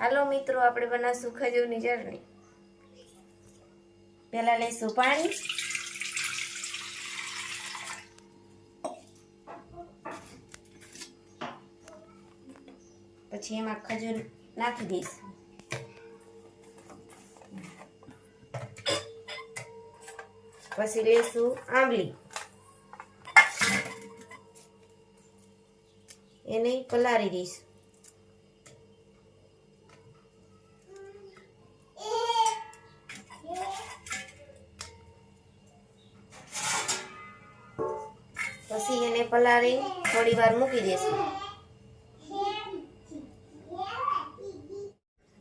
હાલો મિત્રો, આપણે બનાવશું ખજૂરની ચટણી. પહેલાં લઈશું પાણી. પછી એમાં ખજૂર નાખી દઈશું. પછી લઈશું આંબલી. એને પલાળી દઈશું. પછી એને પલાળી થોડી વાર મૂકી દેશું.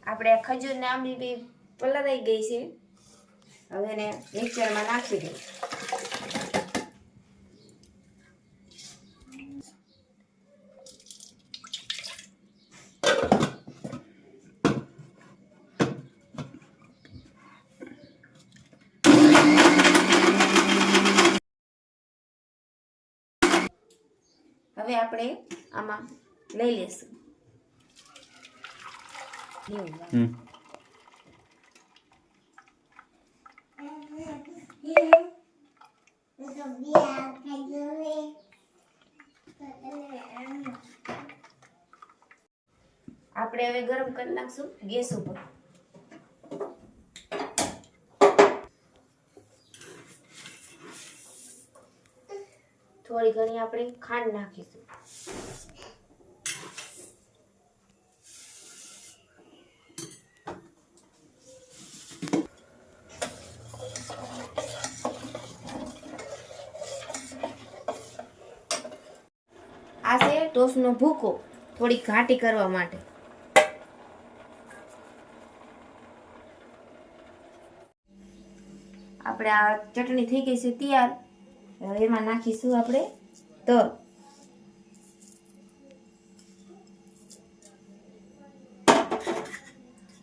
આપણે ખજૂર ને આંબલી બી પલાળાઈ ગઈ છે. હવે એને મિક્સરમાં નાખી દઈએ હવે આપણે આમાં લઈ લેશું. આપણે હવે ગરમ કરી નાખશું ગેસ ઉપર. થોડી ઘણી આપણે ખાંડ નાખીશું. આ છે ટોસનો ભૂકો થોડી ઘાટી કરવા માટે. આપણે આ ચટણી થઈ ગઈ છે, તૈયાર. હવે એમાં નાખીશું આપણે તલ.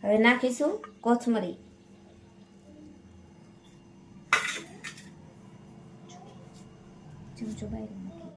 હવે નાખીશું કોથમરી. ચમચો બાય